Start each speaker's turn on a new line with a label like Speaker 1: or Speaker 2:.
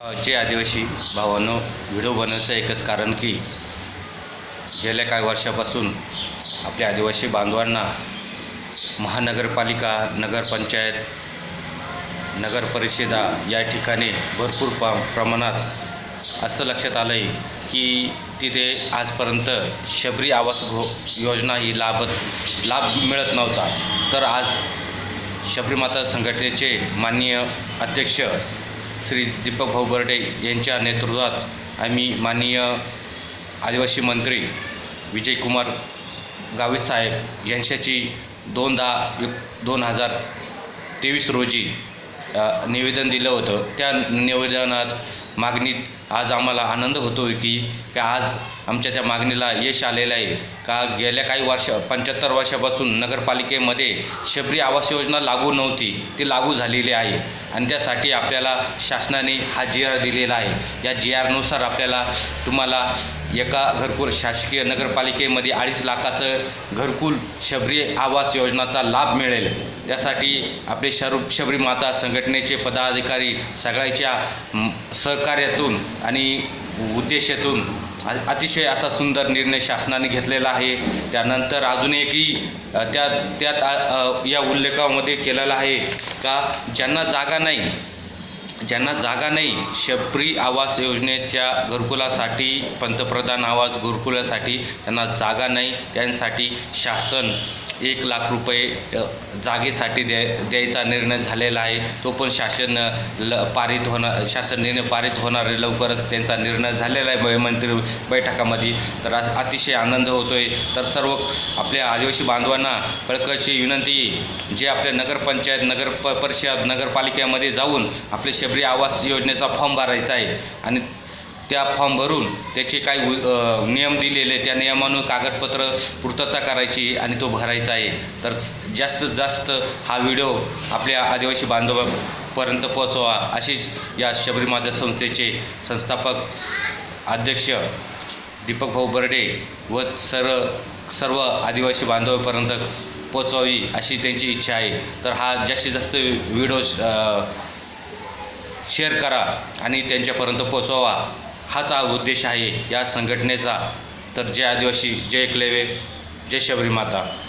Speaker 1: जे आदिवासी भावांनो व्हिडिओ बनवायचं एकच कारण की गेल्या काही वर्षापासून आपल्या आदिवासी बांधवांना महानगरपालिका नगरपंचायत नगर परिषदा या ठिकाणी भरपूर प्र प्रमाणात असं लक्षात आलं आहे की तिथे आजपर्यंत शबरी आवास घो योजना ही लाभत लाभ मिळत नव्हता. तर आज शबरी माता संघटनेचे माननीय अध्यक्ष श्री दीपक भाऊ बर्डे यांच्या नेतृत्वात आम्ही माननीय आदिवासी मंत्री विजयकुमार गावित साहेब यांच्याशी दोन दहा एक दोन हजार तेवीस रोजी निवेदन दिलं होतं. त्या निवेदनात मागणीत आज आम्हाला आनंद होतो की का आज आमच्या त्या मागणीला यश आलेलं आहे. का गेल्या काही वर्ष पंच्याहत्तर वर्षापासून नगरपालिकेमध्ये शबरी आवास योजना लागू नव्हती ती लागू झालेली आहे. आणि त्यासाठी आपल्याला शासनाने हा जी आर दिलेला आहे. या जी आरनुसार आपल्याला तुम्हाला एका घरकुल शासकीय नगरपालिकेमध्ये अडीच लाखाचं घरकुल शबरी आवास योजनाचा लाभ मिळेल. त्यासाठी आपले शर शबरी माता संघटनेचे पदाधिकारी सगळ्याच्या म, सहकार्यातून आणि उद्देशातून अतिशय असा सुंदर निर्णय शासनाने घेतलेला आहे. त्यानंतर अजून एकही त्या त्यात या उल्लेखामध्ये केलेला आहे का ज्यांना जागा नाही ज्यांना जागा नाही शबरी आवास योजनेच्या घरकुलासाठी पंतप्रधान आवास घरकुलासाठी त्यांना जागा नाही त्यांसाठी शासन एक लाख रुपये जागेसाठी द्या द्यायचा निर्णय झालेला आहे. तो पण शासन ल पारित होणार शासन निर्णय पारित होणार लवकरच त्यांचा निर्णय झालेला आहे. मंत्री बैठकामध्ये. तर अतिशय आनंद होतो आहे तर सर्व आपल्या आदिवासी बांधवांना कळकळची विनंती जे आपल्या नगरपंचायत नगर प परिषद नगरपालिकेमध्ये जाऊन आपले शबरी आवास योजनेचा फॉर्म भरायचा आहे. आणि त्या फॉर्म भरून त्याचे काही नियम दिलेले त्या नियमानं कागदपत्र पूर्तता करायची आणि तो भरायचा आहे. तर जास्तीत जास्त हा व्हिडिओ आपल्या आदिवासी बांधवापर्यंत पोहोचवा. अशीच या शबरी संस्थेचे संस्थापक अध्यक्ष दीपक भाऊ बर्डे व सर्व सर्व आदिवासी बांधवापर्यंत पोचवावी अशी त्यांची इच्छा आहे. तर हा जास्तीत जास्त व्हिडिओ शेअर करा आणि त्यांच्यापर्यंत पोचवा हाच हा उद्देश आहे या संघटनेचा. तर जय आदिवासी जय एकलेवे जय शबरी माता.